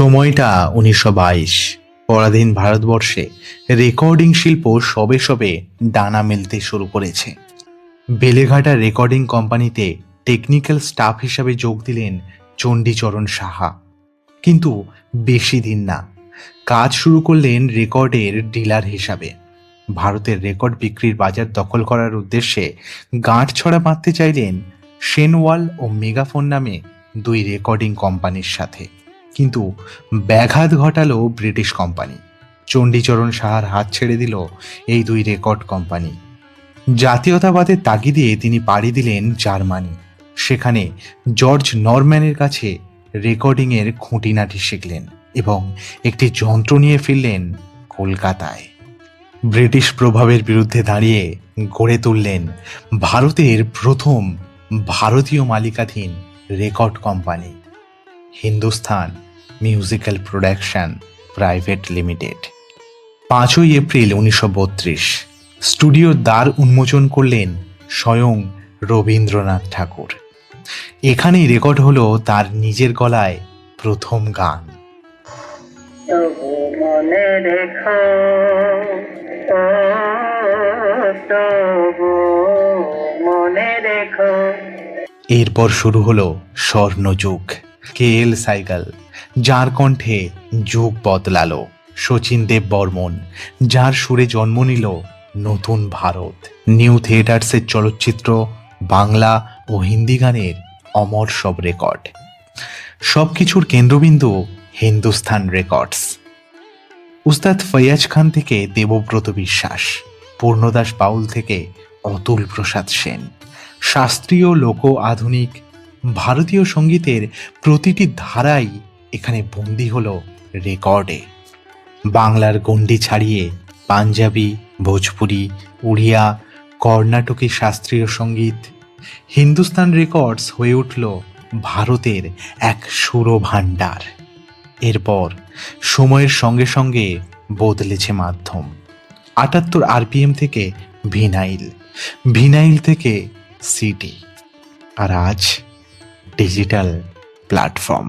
সময়টা উনিশশো বাইশ। পরাধীন ভারতবর্ষে রেকর্ডিং শিল্প সবে সবে ডানা মেলতে শুরু করেছে। বেলেঘাটা রেকর্ডিং কোম্পানিতে টেকনিক্যাল স্টাফ হিসাবে যোগ দিলেন চণ্ডীচরণ সাহা। কিন্তু বেশি দিন না। কাজ শুরু করলেন রেকর্ডের ডিলার হিসাবে। ভারতের রেকর্ড বিক্রির বাজার দখল করার উদ্দেশ্যে গাঁট ছড়া বাঁধতে চাইলেন সেনওয়াল ও মেগাফোন নামে দুই রেকর্ডিং কোম্পানির সাথে। কিন্তু ব্যাঘাত ঘটালো ব্রিটিশ কোম্পানি। চণ্ডীচরণ সাহার হাত ছেড়ে দিল এই দুই রেকর্ড কোম্পানি। জাতীয়তাবাদের তাগিদে তিনি পাড়ি দিলেন জার্মানি। সেখানে জর্জ নরম্যানের কাছে রেকর্ডিংয়ের খুঁটিনাটি শিখলেন এবং একটি যন্ত্র নিয়ে ফিরলেন কলকাতায়। ব্রিটিশ প্রভাবের বিরুদ্ধে দাঁড়িয়ে গড়ে তুললেন ভারতের প্রথম ভারতীয় মালিকাধীন record company. Hindustan musical production private limited. পাঁচই এপ্রিল উনিশশো বত্রিশ স্টুডিওর দ্বার উন্মোচন করলেন স্বয়ং রবীন্দ্রনাথ ঠাকুর। এখানেই রেকর্ড হলো তার নিজের গলায় প্রথম গান। মনে রেখো মনে রেখো। এরপর শুরু হলো স্বর্ণযুগ। কে এল সাইকেল, যার কণ্ঠে যুগ বদলালো শচীন দেব বর্মন, যার সুরে জন্ম নিল নতুন ভারত। নিউ থিয়েটার্সের চলচ্চিত্র, বাংলা ও হিন্দি গানের অমর সব রেকর্ড। সব কিছুর কেন্দ্রবিন্দু হিন্দুস্তান রেকর্ডস। উস্তাদ ফৈয়াজ খান থেকে দেবব্রত বিশ্বাস, পূর্ণদাস বাউল থেকে অতুল প্রসাদ সেন। শাস্ত্রীয় লোক আধুনিক ভারতীয় সঙ্গীতের প্রতিটি ধারাই এখানে বন্দি হলো রেকর্ডে। বাংলার গণ্ডি ছাড়িয়ে পাঞ্জাবি, ভোজপুরি, উড়িয়া, কর্ণাটকী শাস্ত্রীয় সংগীত, হিন্দুস্তান রেকর্ডস হয়ে উঠল ভারতের এক সুরভাণ্ডার। এরপর সময়ের সঙ্গে সঙ্গে বদলেছে মাধ্যম। আটাত্তর আরপিএম থেকে ভিনাইল ভিনাইল থেকে সিডি আর আজ ডিজিটাল প্ল্যাটফর্ম